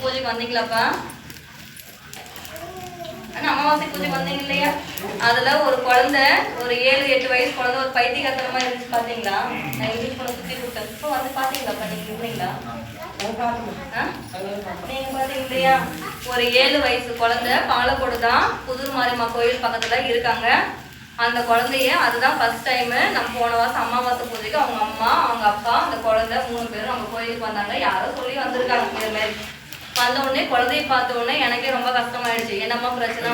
பூஜைக்கு வந்தீங்களாப்பா? ஆனால் அமாவாசை பூஜைக்கு வந்தீங்க இல்லையா அதுல ஒரு குழந்தை ஒரு ஏழு எட்டு வயசு குழந்தை ஒரு பைத்தியகாரத்தனமா இருந்துச்சு பாத்தீங்களா? நான் இங்கிலீஷ் பண்ண சுத்தி கொடுத்தேன். இப்போ வந்து பாத்தீங்களாப்பா நீங்க இருந்தீங்களா நீங்க பாத்தீங்க இல்லையா? ஒரு ஏழு வயசு குழந்தை பாலக்கோடு தான் புதூர் மாரியம்மா கோயில் பக்கத்துல இருக்காங்க. அந்த குழந்தைய அதுதான் ஃபர்ஸ்ட் டைமு நம்ம போன வாசம் அம்மாவாசை பூஜைக்கு அவங்க அம்மா அவங்க அப்பா அந்த குழந்தை மூணு பேரும் நம்ம கோயிலுக்கு வந்தாங்க. யாரோ சொல்லி வந்திருக்காங்க இது மாதிரி. வந்த உடனே குழந்தைய பார்த்த உடனே எனக்கே ரொம்ப கஷ்டமாயிடுச்சு. என்னம்மா பிரச்சனை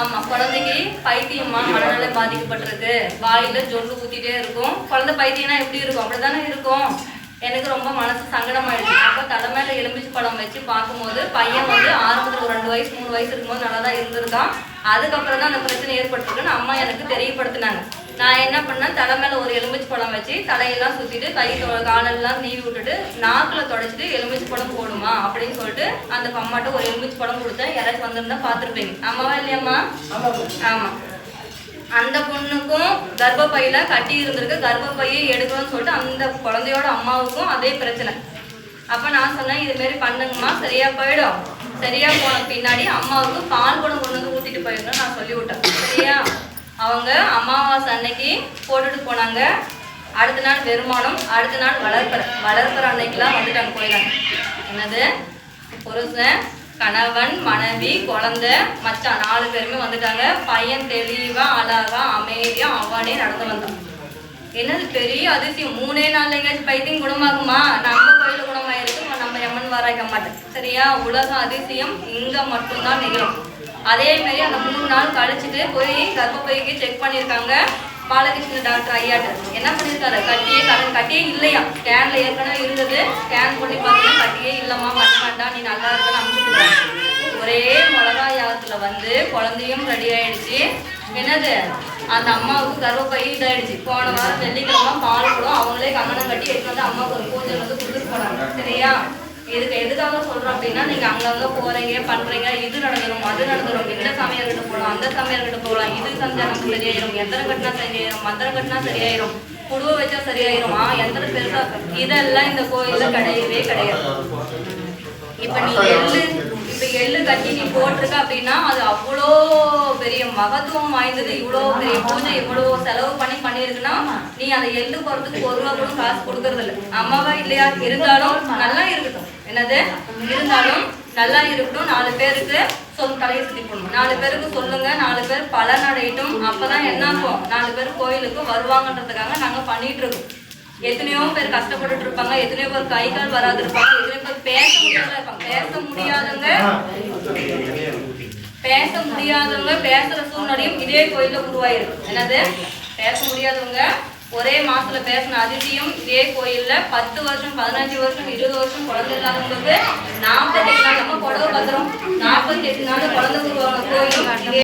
ஆமா குழந்தைக்கு பைத்தியமா மனநிலை பாதிக்கப்பட்டிருக்கு. வாயில ஜொல்லு ஊத்திட்டே இருக்கும். குழந்தை பைத்தியம்னா எப்படி இருக்கும்? அப்படிதானே இருக்கும். எனக்கு ரொம்ப மனசு சங்கடமாயிடுச்சு. அப்போ எலும்பிச்சு பழம் வச்சு பார்க்கும்போது பையன் வந்து ஆரம்பத்துல ஒரு ரெண்டு வயசு மூணு வயசு இருக்கும்போது நல்லா தான் இருந்திருக்கான் அதுக்கப்புறம் தான் அந்த பிரச்சனை ஏற்பட்டிருக்குன்னு அம்மா எனக்கு தெரியப்படுத்தினாங்க. நான் என்ன பண்ணேன்? தலை மேல ஒரு எலுமிச்சு பழம் வச்சு தலையெல்லாம் சுத்திட்டு கை காலெல்லாம் நீவி விட்டுட்டு நாக்குல தொடச்சிட்டு எலுமிச்சு பழம் போடுமா அப்படின்னு சொல்லிட்டு அந்த அம்மாட்ட ஒரு எலுமிச்சு பழம் கொடுத்தேன். யாராச்சும் வந்திருந்தா பார்த்துருப்பீங்க. அம்மாவா இல்லையம்மா? ஆமா. அந்த பொண்ணுக்கும் கர்ப்பப்பையில கட்டி இருந்திருக்கு. கர்ப்பப்பையை எடுக்கணும்னு சொல்லிட்டு அந்த குழந்தையோட அம்மாவுக்கும் அதே பிரச்சனை. அப்போ நான் சொன்னேன் இது மாதிரி பண்ணுங்கம்மா சரியா போயிடும். சரியா போன பின்னாடி அம்மாவுக்கு பால் குடம் கொண்டு வந்து ஊத்திட்டு போயிருந்தோம் நான் சொல்லி விட்டேன் சரியா? அவங்க அமாவாசை அன்னைக்கு போட்டுட்டு போனாங்க. அடுத்த நாள் வெறுமானம் அடுத்த நாள் வளர்ப்பற வளர்ப்பற அன்னைக்கெல்லாம் வந்துட்டாங்க போயிடாங்க என்னது? புருஷன் கணவன் மனைவி குழந்தை மச்சான் நாலு பேருமே வந்துட்டாங்க. பையன் தெளிவா அழகா அமைதியா அவனே நடந்து வந்தான். என்னது பெரிய அதிசயம்? மூணே நாள் எங்கேயாச்சும் பைத்தியம் குணமாகுமா? நம்ம கோயில நம்ம மாட்டேன். சரியா? உலக அதிசயம் இங்கே மட்டும்தான் நிகழும். அதே மாதிரி அந்த மூணு நாள் கழிச்சுட்டு போய் கர்ப்பப்பைக்கு செக் பண்ணியிருக்காங்க பாலகிருஷ்ண டாக்டர் ஐயாட்டு. என்ன பண்ணியிருக்காரு? கட்டியே கடன் கட்டியே இல்லையா? ஸ்கேனில் ஏற்கனவே இருந்தது. ஸ்கேன் பண்ணி பார்த்தீங்கன்னா கட்டியே இல்லைம்மா பண்ண வேண்டாம் நீ நல்லா இருக்குன்னு அனுப்பிச்சுட்டாங்க ஒரே மிளகா யாகத்தில் வந்து குழந்தையும் ரெடி ஆயிடுச்சு. என்னது? அந்த அம்மாவுக்கு கர்ப்பப்பை இதாயிடுச்சு. போன வாரம் வெள்ளிக்கிழமை பால் கூட அவங்களே கங்கணம் கட்டி எடுத்து வந்து அம்மாவுக்கு ஒரு பூஜை வந்து கொடுத்துட்டு போனாங்க சரியா இதுக்கு எதுக்காக சொல்றோம் அப்படின்னா நீங்க அங்கங்க போறீங்க பண்றீங்க இது நடந்துடும் அது நடந்துடும் இந்த சமையல்கிட்ட போகலாம் அந்த சமையல்கிட்ட போகலாம் இது செஞ்சா நமக்கு சரியாயிரும் எத்தனை கட்டினா சரியாயிரும் மந்திரம் கட்டினா சரியாயிரும் குடுவை வச்சா சரியாயிரும் ஆ எத்தனை பெருசா இதெல்லாம் இந்த கோயில்ல கிடையவே கிடையாது. இப்ப நீ எள்ளு இப்ப எள்ளு கட்டி நீ போட்டிருக்க அப்படின்னா அது அவ்வளோ பெரிய மகத்துவம் வாய்ந்தது இவ்வளோ பெரிய பூஜை இவ்வளோ செலவு பண்ணி பண்ணியிருக்குன்னா நீ அந்த எள்ளு போறதுக்கு ஒரு ரூபா கூட காசு கொடுக்கறது இல்லை அம்மாவா இல்லையா? இருந்தாலும் நல்லா இருக்கட்டும். என்னது? இருந்தாலும் நல்லா இருக்கட்டும் நாலு பேருக்கு சொல் தலையை சுத்தி போடணும். நாலு பேருக்கு சொல்லுங்க. நாலு பேர் பலனடையட்டும் அப்பதான் என்ன ஆகும்? நாலு பேர் கோயிலுக்கு வருவாங்கன்றதுக்காக நாங்க பண்ணிட்டு இருக்கோம். எத்தனையோ பேர் கஷ்டப்பட்டுட்டு இருப்பாங்க. எத்தனையோ பேர் கை கால் வராது இருப்பாங்க. எத்தனையோ பேர் பேச முடியாத இருப்பாங்க. பேச முடியாதவங்க பேச முடியாதவங்க பேசுற சூழ்நிலையும் இதே கோயில உருவாயிருக்கு. என்னது? பேச முடியாதவங்க ஒரே மாசத்துல பேசின அதிசயம் இதே கோயில்ல பத்து வருஷம் பதினஞ்சு வருஷம் இருபது வருஷம் குழந்தை இல்லாதவங்களுக்கு நாற்பத்தி எட்டு நாள் நம்ம புடவை பத்திரம் நாற்பத்தி எட்டு நாள் குழந்தை உருவான கோயிலும்